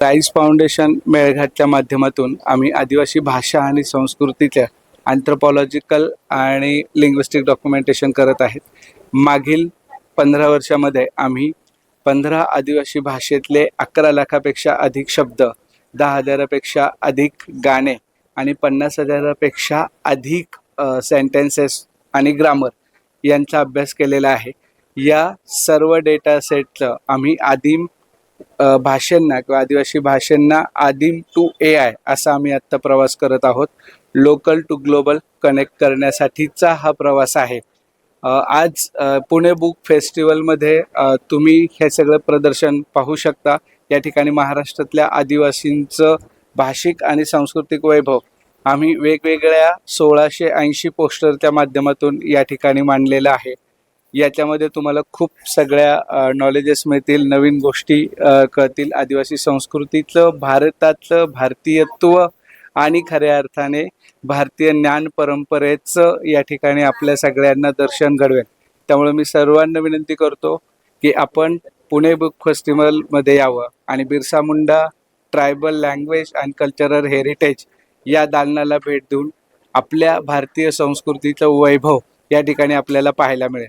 Rice foundation मेळघाटच्या माध्यमातून आम्ही आदिवासी भाषा आणि संस्कृतीच्या अँथ्रोपॉलॉजिकल आणि लिंग्विस्टिक डॉक्युमेंटेशन करत आहेत. मागील पंधरा वर्षामध्ये आम्ही पंधरा आदिवासी भाषेतले अकरा लाखापेक्षा अधिक शब्द दहा हजारापेक्षा अधिक गाणे आणि पन्नास हजारापेक्षा अधिक सेंटेन्सेस आणि ग्रामर यांचा अभ्यास केलेला आहे. या सर्व डेटा सेटचं आम्ही आदिम भाषांना किंवा आदिवासी भाषांना आदिम टू ए आय असा आम्ही आत्ता प्रवास करत आहोत. लोकल टू ग्लोबल कनेक्ट करण्यासाठीचा हा प्रवास आहे. आज पुणे बुक फेस्टिवलमध्ये तुम्ही हे सगळं प्रदर्शन पाहू शकता. या ठिकाणी महाराष्ट्रातल्या आदिवासींचं भाषिक आणि सांस्कृतिक वैभव आम्ही वेगवेगळ्या सोळाशे ऐंशी पोस्टरच्या माध्यमातून या ठिकाणी मांडलेलं आहे. याच्यामध्ये तुम्हाला खूप सगळ्या नॉलेजेस मिळतील नवीन गोष्टी कळतील. आदिवासी संस्कृतीचं भारताचं भारतीयत्व आणि खऱ्या अर्थाने भारतीय ज्ञान परंपरेचं या ठिकाणी आपल्या सगळ्यांना दर्शन घडवेल. त्यामुळे मी सर्वांना विनंती करतो की आपण पुणे बुक फेस्टिवलमध्ये यावं आणि Birsa Munda tribal language and cultural heritage या दालनाला भेट देऊन आपल्या भारतीय संस्कृतीचं वैभव या ठिकाणी आपल्याला पाहायला मिळेल.